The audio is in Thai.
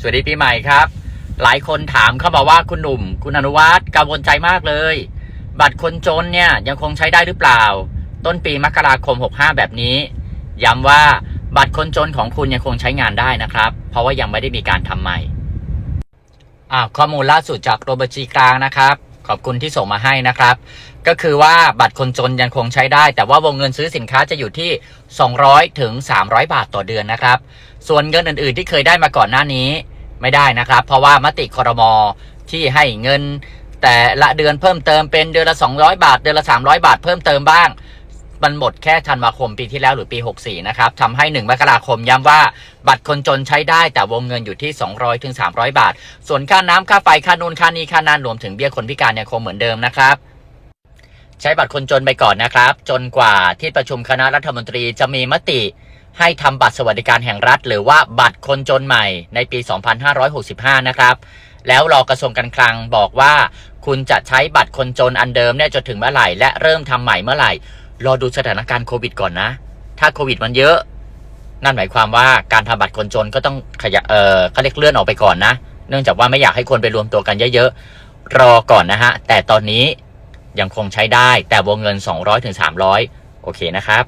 สวัสดีปีใหม่ครับ หลายคนถามเข้ามาว่าคุณหนุ่ม คุณอนุวัฒน์กังวลใจมากเลย บัตรคนจนเนี่ยยังคงใช้ได้หรือเปล่า ต้นปีมกราคม 65 แบบนี้ ย้ำว่าบัตรคนจนของคุณยังคงใช้งานได้นะครับ เพราะว่ายังไม่ได้มีการทำใหม่อ่าข้อมูลล่าสุดจากโรบอร์จีกลางนะครับ ขอบคุณที่ส่งมาให้นะครับ ก็คือว่าบัตรคนจนยังคงใช้ได้ แต่ว่าวงเงินซื้อสินค้าจะอยู่ที่ 200ถึง300 บาทต่อเดือนนะครับ ส่วนเงินอื่น ๆ ที่เคยได้มาก่อนหน้านี้ ไม่ได้นะครับ เพราะว่ามติครมที่ให้เงิน แต่ละเดือนเพิ่มเติมเป็นเดือนละ 200 บาท เดือนละ 300 บาทเพิ่มเติมบ้างมันหมดแค่ธันวาคมปีที่แล้วหรือปี 64 นะครับทำให้ 1 มกราคมย้ำว่า บัตรคนจนใช้ได้แต่วงเงินอยู่ที่ 200 ถึง 300 บาท ส่วนค่าน้ำค่าไฟค่านูนค่านี้ค่านั้นรวมถึงเบี้ยคนพิการยังคงเหมือนเดิมนะครับ ใช้บัตรคนจนไปก่อนนะครับ จนกว่าที่ประชุมคณะรัฐมนตรีจะมีมติ ให้ทำบัตรสวัสดิการแห่งรัฐ หรือว่าบัตรคนจนใหม่ในปี 2565 นะครับ แล้วรอกระทรวงการคลังบอกว่า คุณจะใช้บัตรคนจนอันเดิมเนี่ยจนถึงเมื่อไหร่ และเริ่มทำใหม่เมื่อไหร่ รอดูสถานการณ์โควิดก่อนนะ ถ้าโควิดมันเยอะ นั่นหมายความว่าการทำบัตรคนจนก็ต้องขยะเออเขาเรียกเลื่อนออกไปก่อนนะ เนื่องจากว่าไม่อยากให้คนไปรวมตัวกันเยอะๆ รอก่อนนะฮะ แต่ตอนนี้ยังคงใช้ได้แต่วงเงิน 200-300 โอเคนะครับ